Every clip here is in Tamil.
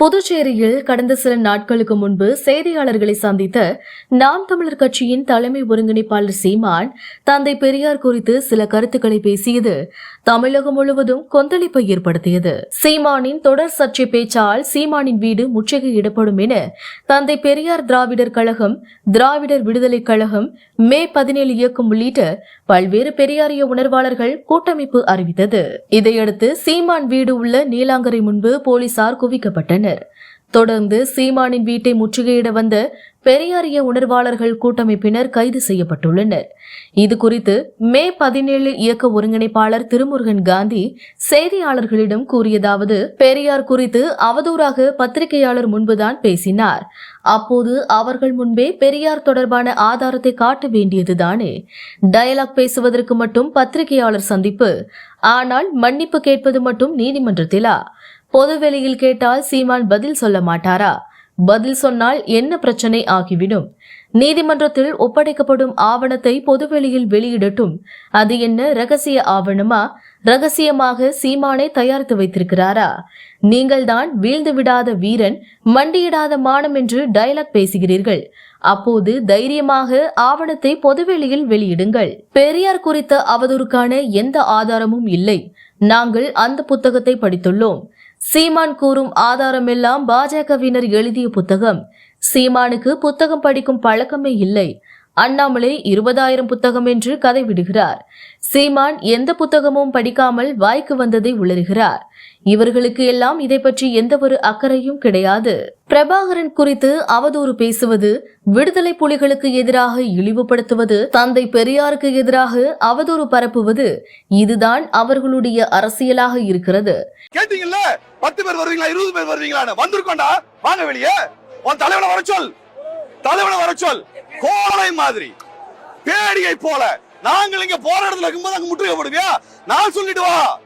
புதுச்சேரியில் கடந்த சில நாட்களுக்கு முன்பு செய்தியாளர்களை சந்தித்த நாம் தமிழர் கட்சியின் தலைமை ஒருங்கிணைப்பாளர் சீமான் தந்தை பெரியார் குறித்து சில கருத்துக்களை பேசியது தமிழகம் முழுவதும் கொந்தளிப்பை ஏற்படுத்தியது. சீமானின் தொடர் சர்ச்சை பேச்சால் சீமானின் வீடு முற்றுகையிடப்படும் என தந்தை பெரியார் திராவிடர் கழகம் திராவிடர் விடுதலைக் கழகம் மே பதினேழு இயக்கம் உள்ளிட்ட பல்வேறு பெரியாரிய உணர்வாளர்கள் கூட்டமைப்பு அறிவித்தது. இதையடுத்து சீமான் வீடு உள்ள நீலாங்கரை முன்பு போலீசார் குவிக்கப்பட்டனர். தொடர்ந்து சீமானின் வீட்டை முற்றுகையிட வந்த பெரியாரிய உணர்வாளர்கள் கூட்டமைப்பினர் கைது செய்யப்பட்டுள்ளனர். இது குறித்து மே பதினேழு இயக்க ஒருங்கிணைப்பாளர் திருமுருகன் காந்தி செய்தியாளர்களிடம் கூறியதாவது பெரியார் குறித்து அவதூறாக பத்திரிகையாளர் முன்புதான் பேசினார். அப்போது அவர்கள் முன்பே பெரியார் தொடர்பான ஆதாரத்தை காட்ட வேண்டியதுதானே டயலாக் பேசுவதற்கு மட்டும் பத்திரிகையாளர் சந்திப்பு. ஆனால் மன்னிப்பு கேட்பது மட்டும் நீதிமன்றத்திலா? பொதுவெளியில் கேட்டால் சீமான் பதில் சொல்ல மாட்டாரா? பதில் சொன்னால் என்ன பிரச்சனை ஆகிவிடும்? நீதிமன்றத்தில் ஒப்படைக்கப்படும் ஆவணத்தை பொதுவெளியில் வெளியிடட்டும். அது என்ன ரகசிய ஆவணமா? ரகசியமாக சீமானை தயாரித்து வைத்திருக்கிறாரா? நீங்கள்தான் வீழ்ந்து விடாத வீரன் மண்டியிடாத மானம் என்று டயலாக் பேசுகிறீர்கள். அப்போது தைரியமாக ஆவணத்தை பொதுவெளியில் வெளியிடுங்கள். பெரியார் குறித்த அவதூறுக்கான எந்த ஆதாரமும் இல்லை. நாங்கள் அந்த புத்தகத்தை படித்துள்ளோம். சீமான் கூறும் ஆதாரமெல்லாம் பாஜகவினர் எழுதிய புத்தகம். சீமானுக்கு புத்தகம் படிக்கும் பழக்கமே இல்லை. அண்ணாமலை இருபதாயிரம் புத்தகம் என்று கதை விடுகிறார். சீமான் எந்த புத்தகமும் படிக்காமல் வாய்க்கு வந்ததை உளறுகிறார். இவர்களுக்கு எல்லாம் இதை பற்றி எந்த ஒரு அக்கறையும் கிடையாது. பிரபாகரன் குறித்து அவதூறு பேசுவது விடுதலை புலிகளுக்கு எதிராக இழிவுபடுத்துவது தந்தை பெரியாருக்கு எதிராக அவதூறு பரப்புவது இதுதான் அவர்களுடைய அரசியலாக இருக்கிறது. கேட்டீங்கல்ல? பத்து பேர் வருவீங்களா? இருபது பேர் வருவீங்களா வந்திருக்கோண்டா வாங்க வெளியே. உன் தலைவனை வர சொல். தலைவனை வர சொல். கோலை மாதிரி. பேடியை போல. நாங்கள் இங்க போற இடத்துல இருக்கும்போது அங்க முற்றுகைப்படுவியா நான் சொல்லிட்டு வா.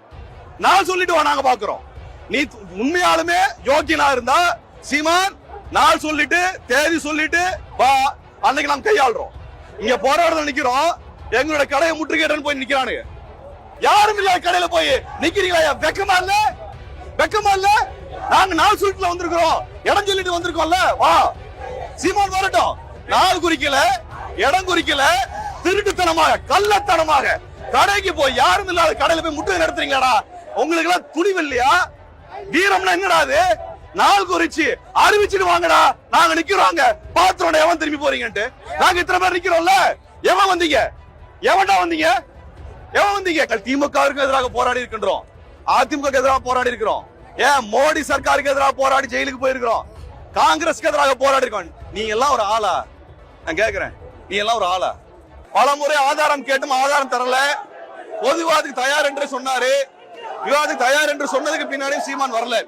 நான் சொல்லிட்டு வா நாங்க பாக்குறோம். நீ உண்மையாலுமே யோக்கியனா இருந்தா சீமான் நாள் சொல்லிட்டு தேதி சொல்லிட்டு வா. அன்னைக்கு நாம் கையாளுறோம். இங்க போற இடத்துல நிக்கிறோம். எங்களோட கடையை முற்றுகையிடன்னு போய் நிக்கிறானுங்க. யாரும் இல்லாத கடையில போய் நிக்கிறீங்களா? வெக்கமா இல்ல? வெக்கமா இல்ல? நாங்க நாள் சொல்லிட்டு வந்திருக்கிறோம். இடம் சொல்லிட்டு வந்திருக்கோம்ல. வா. சீமான் வரட்டும். நாள் குறிக்கல இடம் குறிக்கல திருட்டுத்தனமாக கள்ளத்தனமாக கடைக்கு போய் யாரும் இல்லாத கடையில போய் முட்டுகை நடத்துறீங்களாடா? உங்களுக்கு எல்லாம் துணிவு இல்லையா? வீரம்னா என்னடா அது? நாள் குறிச்சு அறிவிச்சுட்டு வாங்கடா. நாங்க நிக்கிறோங்க பாத்திரோட எவன் திரும்பி போறீங்கன்ட்டு. நாங்க இத்தனை பேர் நிக்கிறோம்ல. எவன் வந்தீங்க? எவன்டா வந்தீங்க? எவன் வந்தீங்க? திமுகவிற்கு எதிராக போராடி இருக்கின்றோம். அதிமுக எதிராக போராடி இருக்கிறோம். ஏன் மோடி சர்க்காருக்கு எதிராக போராடி ஜெயிலுக்கு போயிருக்கிறோம்? காங்கிரஸ்க்கு எதிராக போராடி இருக்கோம். நீங்க எல்லாம் ஒரு ஆளா? நான் கேக்குறேன். நீ எல்லாம் ஒரு ஆளா? பல முறை ஆதாரம் கேட்டும் ஆதாரம் தரல. பொது விவாதத்துக்கு தயார் என்று சொன்னாரு. விவாதத்துக்கு தயார் என்று சொன்னதுக்கு பின்னாடி சீமான் வரல.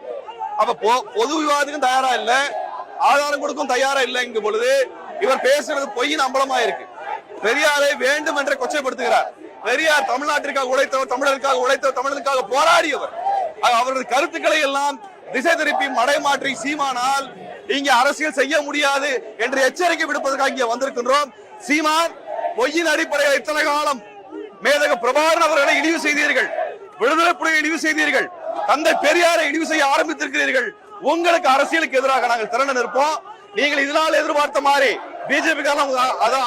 அப்ப பொது விவாதத்துக்கும் தயாரா இல்ல? ஆதாரம் கொடுக்கும் தயாரா இல்லைங்கும் பொழுது இவர் பேசுறது பொய்யின் அம்பலமா இருக்கு பெரியாரை வேண்டும் என்று கொச்சைப்படுத்துகிறார். பெரியார் தமிழ்நாட்டிற்காக உழைத்தவர் தமிழருக்காக உழைத்தவர் தமிழருக்காக போராடியவர். அவரது கருத்துக்களை எல்லாம் திசை திருப்பி மடைமாற்றி சீமானால் இங்க அரசியல் செய்ய முடியாது என்று எச்சரிக்கை விடுப்பதற்காக இங்கே வந்திருக்கின்றோம். சீமான் பொய்யின் அடிப்படையில் இத்தனை காலம் மேதக பிரபாகரன் அவர்களை இழிவு செய்தீர்கள். விடுதலை புலிகளை இழிவு செய்தீர்கள். தந்தை பெரியாரை இழிவு செய்ய ஆரம்பித்திருக்கிறீர்கள். உங்களுக்கு அரசியலுக்கு எதிராக நாங்கள் திறன நிற்போம். நீங்கள் இதனால் எதிர்பார்த்த மாதிரி பிஜேபி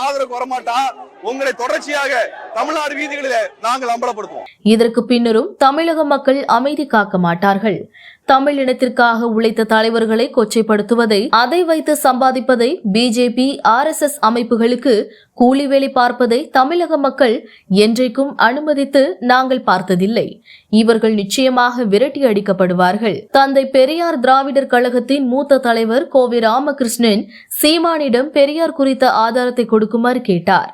ஆதரவு வரமாட்டா. உங்களை தொடர்ச்சியாக தமிழ்நாடு வீதிகளில் நாங்கள் அம்பலப்படுத்துவோம். இதற்கு பின்னரும் தமிழக மக்கள் அமைதி காக்க மாட்டார்கள். தமிழ் இனத்திற்காக உழைத்த தலைவர்களை கொச்சைப்படுத்துவதை அதை வைத்து சம்பாதிப்பதை பிஜேபி ஆர்எஸ்எஸ் அமைப்புகளுக்கு கூலி வேலை பார்ப்பதை தமிழக மக்கள் என்றைக்கும் அனுமதித்து நாங்கள் பார்த்ததில்லை. இவர்கள் நிச்சயமாக விரட்டி அடிக்கப்படுவார்கள். தந்தை பெரியார் திராவிடர் கழகத்தின் மூத்த தலைவர் கோவை ராமகிருஷ்ணன் சீமானிடம் பெரியார் குறித்த ஆதாரத்தை கொடுக்குமாறு கேட்டார்.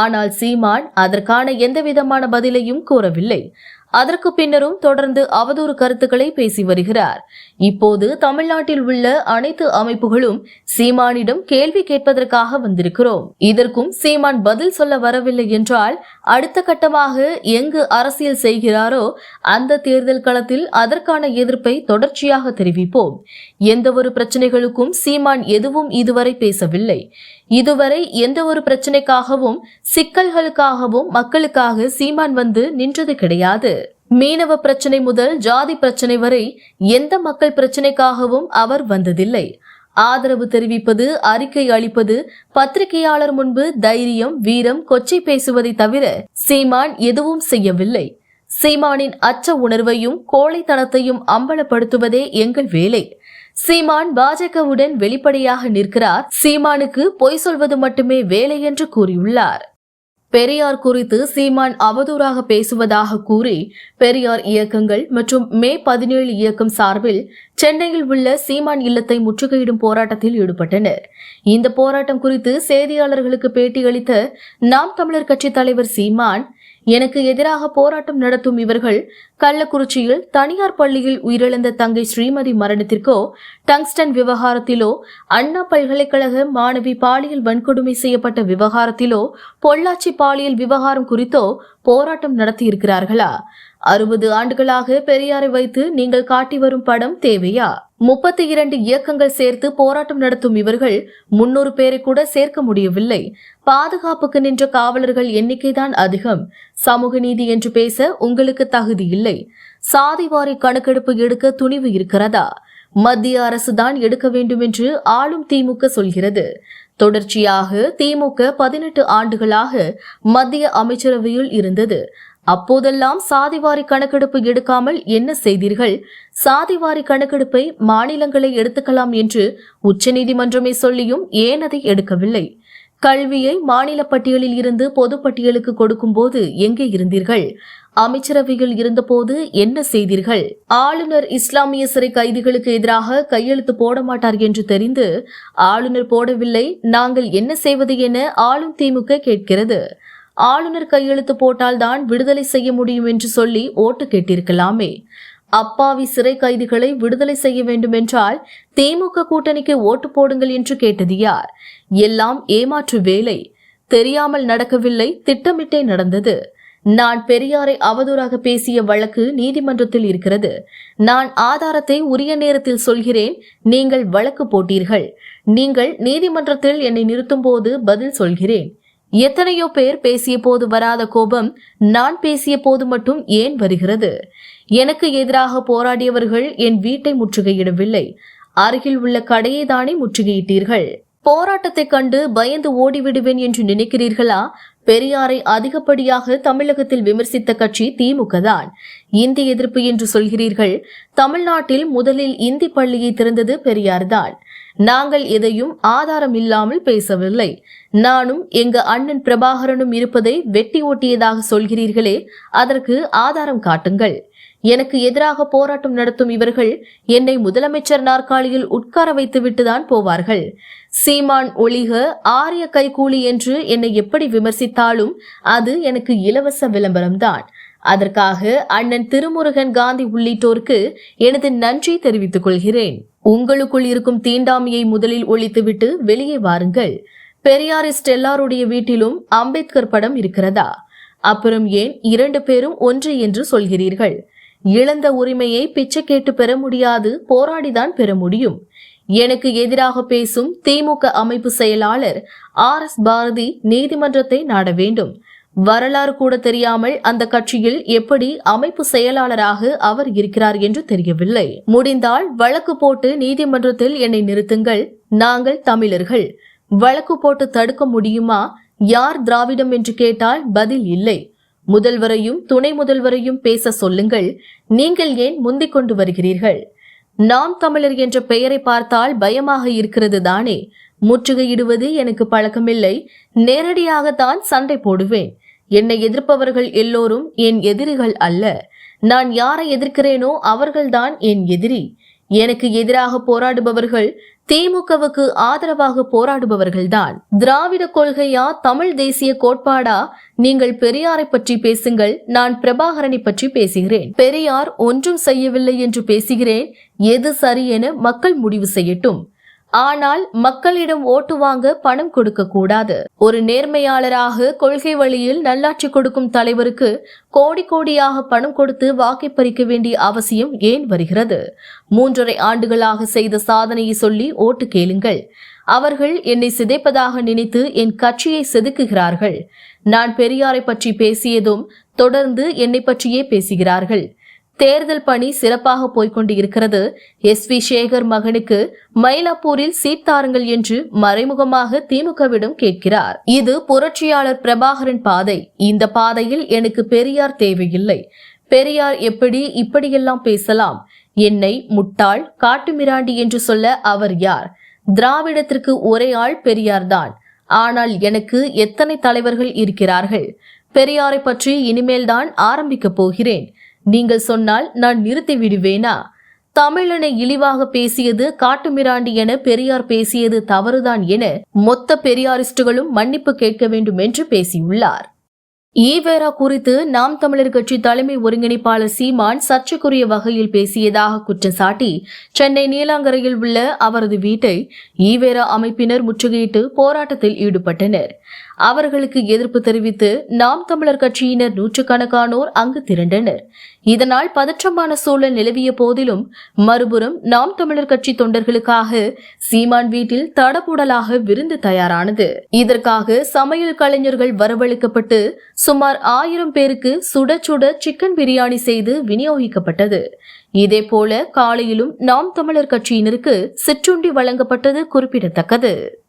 ஆனால் சீமான் அதற்கான எந்தவிதமான பதிலையும் கூறவில்லை. அதற்கு பின்னரும் தொடர்ந்து அவதூறு கருத்துக்களை பேசி வருகிறார். இப்போது தமிழ்நாட்டில் உள்ள அனைத்து அமைப்புகளும் சீமானிடம் கேள்வி கேட்பதற்காக வந்திருக்கிறோம். இதற்கும் சீமான் பதில் சொல்ல வரவில்லை என்றால் அடுத்த கட்டமாக எங்கு அரசியல் செய்கிறாரோ அந்த தேர்தல் களத்தில் அதற்கான எதிர்ப்பை தொடர்ச்சியாக தெரிவிப்போம். எந்த ஒரு பிரச்சனைகளுக்கும் சீமான் எதுவும் இதுவரை பேசவில்லை. இதுவரை எந்த ஒரு பிரச்சனைக்காகவும் சிக்கல்களுக்காகவும் மக்களுக்காக சீமான் வந்து நின்றது கிடையாது. மீனவ பிரச்சனை முதல் ஜாதி பிரச்சனை வரை எந்த மக்கள் பிரச்சனைக்காகவும் அவர் வந்ததில்லை. ஆதரவு தெரிவிப்பது அறிக்கை அளிப்பது பத்திரிகையாளர் முன்பு தைரியம் வீரம் கொச்சை பேசுவதை தவிர சீமான் எதுவும் செய்யவில்லை. சீமானின் அச்ச உணர்வையும் கோழைத்தனத்தையும் அம்பலப்படுத்துவதே எங்கள் வேலை. சீமான் பாஜகவுடன் வெளிப்படையாக நிற்கிறார். சீமானுக்கு பொய் சொல்வது மட்டுமே வேலை என்று கூறியுள்ளார். பெரியார் குறித்து சீமான் அவதூறாக பேசுவதாக கூறி பெரியார் இயக்கங்கள் மற்றும் மே பதினேழு இயக்கம் சார்பில் சென்னையில் உள்ள சீமான் இல்லத்தை முற்றுகையிடும் போராட்டத்தில் ஈடுபட்டனர். இந்த போராட்டம் குறித்து செய்தியாளர்களுக்கு பேட்டியளித்த நாம் தமிழர் கட்சி தலைவர் சீமான் எனக்கு எதிராக போராட்டம் நடத்தும் இவர்கள் கள்ளக்குறிச்சியில் தனியார் பள்ளியில் உயிரிழந்த தங்கை ஸ்ரீமதி மரணத்திற்கோ டங்ஸ்டன் விவகாரத்திலோ அண்ணா பல்கலைக்கழக மாணவி பாலியல் வன்கொடுமை செய்யப்பட்ட விவகாரத்திலோ பொள்ளாச்சி பாலியல் விவகாரம் குறித்தோ போராட்டம் நடத்தியிருக்கிறார்களா? அறுபது ஆண்டுகளாக பெரியாரை வைத்து நீங்கள் காட்டி வரும் படம் தேவையா? முப்பத்தி இரண்டு இயக்கங்கள் சேர்த்து போராட்டம் நடத்தும் இவர்கள் முன்னூறு பேரை கூட சேர்க்க முடியவில்லை. பாதுகாப்புக்கு நின்ற காவலர்கள் எண்ணிக்கைதான் அதிகம். சமூக நீதி என்று பேச உங்களுக்கு தகுதி இல்லை. சாதிவாரி கணக்கெடுப்பு எடுக்க துணிவு இருக்கிறதா? மத்திய அரசுதான் எடுக்க வேண்டும் என்று ஆளும் திமுக சொல்கிறது. தொடர்ச்சியாக திமுக பதினெட்டு ஆண்டுகளாக மத்திய அமைச்சரவையில் இருந்தது. அப்போதெல்லாம் சாதிவாரி கணக்கெடுப்பு எடுக்காமல் என்ன செய்தீர்கள்? சாதிவாரி கணக்கெடுப்பை மாநிலங்களை எடுத்துக்கலாம் என்று உச்சநீதிமன்றமே சொல்லியும் ஏன் அதை எடுக்கவில்லை? கல்வியை மாநில பட்டியலில் இருந்து பொதுப்பட்டியலுக்கு கொடுக்கும்போது எங்கே இருந்தீர்கள்? அமைச்சரவையில் இருந்தபோது என்ன செய்தீர்கள்? ஆளுநர் இஸ்லாமிய சிறை கைதிகளுக்கு எதிராக கையெழுத்து போட மாட்டார் என்று தெரிந்து ஆளுநர் போடவில்லை நாங்கள் என்ன செய்வது என ஆளும் திமுக கேட்கிறது. ஆளுநர் கையெழுத்து போட்டால்தான் விடுதலை செய்ய முடியும் என்று சொல்லி ஓட்டு கேட்டிருக்கலாமே. அப்பாவி சிறை கைதிகளை விடுதலை செய்ய வேண்டுமென்றால் திமுக கூட்டணிக்கு ஓட்டு போடுங்கள் என்று கேட்டது யார்? எல்லாம் ஏமாற்று வேலை. தெரியாமல் நடக்கவில்லை திட்டமிட்டே நடந்தது. நான் பெரியாரை அவதூறாக பேசிய வழக்கு நீதிமன்றத்தில் இருக்கிறது. நான் ஆதாரத்தை உரிய நேரத்தில் சொல்கிறேன் நீங்கள் வழக்கு போட்டீர்கள். நீங்கள் நீதிமன்றத்தில் என்னை நிறுத்தும் போது பதில் சொல்கிறேன். எத்தனையோ பேர் பேசிய போது வராத கோபம் நான் பேசிய போது மட்டும் ஏன் வருகிறது? எனக்கு எதிராக போராடியவர்கள் என் வீட்டை முற்றுகையிடவில்லை. அருகில் உள்ள கடையை தானே முற்றுகையிட்டீர்கள். போராட்டத்தை கண்டு பயந்து ஓடிவிடுவேன் என்று நினைக்கிறீர்களா? பெரியாரை அதிகப்படியாக தமிழகத்தில் விமர்சித்த கட்சி திமுக தான். இந்தி எதிர்ப்பு என்று சொல்கிறீர்கள். தமிழ்நாட்டில் முதலில் இந்தி பள்ளியை திறந்தது பெரியார்தான் நாங்கள் எதையும் ஆதாரம் இல்லாமல் பேசவில்லை. நானும் எங்க அண்ணன் பிரபாகரனும் இருப்பதை வெட்டி ஓட்டியதாக சொல்கிறீர்களே அதற்கு ஆதாரம் காட்டுங்கள். எனக்கு எதிராக போராட்டம் நடத்தும் இவர்கள் என்னை முதலமைச்சர் நாற்காலியில் உட்கார வைத்துவிட்டுதான் போவார்கள். சீமான் ஒளிக ஆரிய கைகூலி என்று என்னை எப்படி விமர்சித்தாலும் அது எனக்கு இலவச விளம்பரம்தான். அதற்காக அண்ணன் திருமுருகன் காந்தி உள்ளிட்டோருக்கு எனது நன்றி தெரிவித்துக் கொள்கிறேன். உங்களுக்குள் இருக்கும் தீண்டாமையை முதலில் ஒழித்துவிட்டு வெளியே வாருங்கள். பெரியாரிஸ்ட் எல்லாருடைய வீட்டிலும் அம்பேத்கர் படம் இருக்கிறதா? அப்புறம் ஏன் இரண்டு பேரும் ஒன்று என்று சொல்கிறீர்கள்? இழந்த உரிமையை பிச்சை கேட்டு பெற முடியாது போராடிதான் பெற முடியும். எனக்கு எதிராக பேசும் திமுக அமைப்பு செயலாளர் ஆர் எஸ் பாரதி நீதிமன்றத்தை நாட வேண்டும். வரலாறு கூட தெரியாமல் அந்த கட்சியில் எப்படி அமைப்பு செயலாளராக அவர் இருக்கிறார் என்று தெரியவில்லை. முடிந்தால் வழக்கு போட்டு நீதிமன்றத்தில் என்னை நிறுத்துங்கள். நாங்கள் தமிழர்கள். வழக்கு போட்டு தடுக்க முடியுமா? யார் திராவிடம் என்று கேட்டால் பதில் இல்லை. முதல்வரையும் துணை முதல்வரையும் பேச சொல்லுங்கள். நீங்கள் ஏன் முந்திக் கொண்டு வருகிறீர்கள்? நாம் தமிழர் என்ற பெயரை பார்த்தால் பயமாக இருக்கிறது தானே. முற்றுகையிடுவது எனக்கு பழக்கமில்லை. நேரடியாகத்தான் சண்டை போடுவேன். என்னை எதிர்ப்பவர்கள் எல்லோரும் என் எதிரிகள் அல்ல. நான் யாரை எதிர்க்கிறேனோ அவர்கள்தான் என் எதிரி. எனக்கு எதிராக போராடுபவர்கள் திமுகவுக்கு ஆதரவாக போராடுபவர்கள்தான். திராவிட கொள்கையா தமிழ் தேசிய கோட்பாடா? நீங்கள் பெரியாரை பற்றி பேசுங்கள் நான் பிரபாகரனை பற்றி பேசுகிறேன். பெரியார் ஒன்றும் செய்யவில்லை என்று பேசுகிறேன் எது சரி என மக்கள் முடிவு செய்யட்டும். ஆனால் மக்களிடம் ஓட்டு வாங்க பணம் கொடுக்க கூடாது. ஒரு நேர்மையாளராக கொள்கை வழியில் நல்லாட்சி கொடுக்கும் தலைவருக்கு கோடி கோடியாக பணம் கொடுத்து வாக்கை பறிக்க வேண்டிய அவசியம் ஏன் வருகிறது? மூன்றரை ஆண்டுகளாக செய்த சாதனையை சொல்லி ஓட்டு கேளுங்கள். அவர்கள் என்னை சிதைப்பதாக நினைத்து என் கட்சியை செதுக்குகிறார்கள். நான் பெரியாரை பற்றி பேசியதும் தொடர்ந்து என்னை பற்றியே பேசுகிறார்கள். தேர்தல் பணி சிறப்பாக போய்க்கொண்டு இருக்கிறது எஸ் வி சேகர் மகனுக்கு மயிலாப்பூரில் சீட் தாருங்கள் என்று மறைமுகமாக திமுகவிடம் கேட்கிறார். இது புரட்சியாளர் பிரபாகரன் பாதை. இந்த பாதையில் எனக்கு பெரியார் தேவையில்லை. பெரியார் எப்படி இப்படியெல்லாம் பேசலாம்? என்னை முட்டாள் காட்டுமிராண்டி என்று சொல்ல அவர் யார்? திராவிடத்திற்கு ஒரே ஆள் பெரியார்தான் ஆனால் எனக்கு எத்தனை தலைவர்கள் இருக்கிறார்கள்? பெரியாரை பற்றி இனிமேல்தான் ஆரம்பிக்கப் போகிறேன். நீங்கள் சொன்னால் நான் நிறுத்தி விடுவேனா? தமிழனை இழிவாக பேசியது காட்டுமிராண்டி என பெரியார் பேசியது தவறுதான் என மொத்த பெரியாரிஸ்டுகளும் மன்னிப்பு கேட்க வேண்டும் என்று பேசியுள்ளார். ஈவேரா குறித்து நாம் தமிழர் கட்சி தலைமை ஒருங்கிணைப்பாளர் சீமான் சர்ச்சைக்குரிய வகையில் பேசியதாக குற்றம் சாட்டி சென்னை நீலாங்கரையில் உள்ள அவரது வீட்டை ஈவேரா அமைப்பினர் முற்றுகையிட்டு போராட்டத்தில் ஈடுபட்டனர். அவர்களுக்கு எதிர்ப்பு தெரிவித்து நாம் தமிழர் கட்சியினர் நூற்றுக்கணக்கானோர் அங்கு திரண்டனர். இதனால் பதற்றமான சூழல் நிலவிய போதிலும் மறுபுறம் நாம் தமிழர் கட்சி தொண்டர்களுக்காக சீமான் வீட்டில் தடபுடலாக விருந்து தயாரானது. இதற்காக சமையல் கலைஞர்கள் வரவழைக்கப்பட்டு சுமார் ஆயிரம் பேருக்கு சுட சுட சிக்கன் பிரியாணி செய்து விநியோகிக்கப்பட்டது. இதேபோல காலையிலும் நாம் தமிழர் கட்சியினருக்கு சிற்றுண்டி வழங்கப்பட்டது குறிப்பிடத்தக்கது.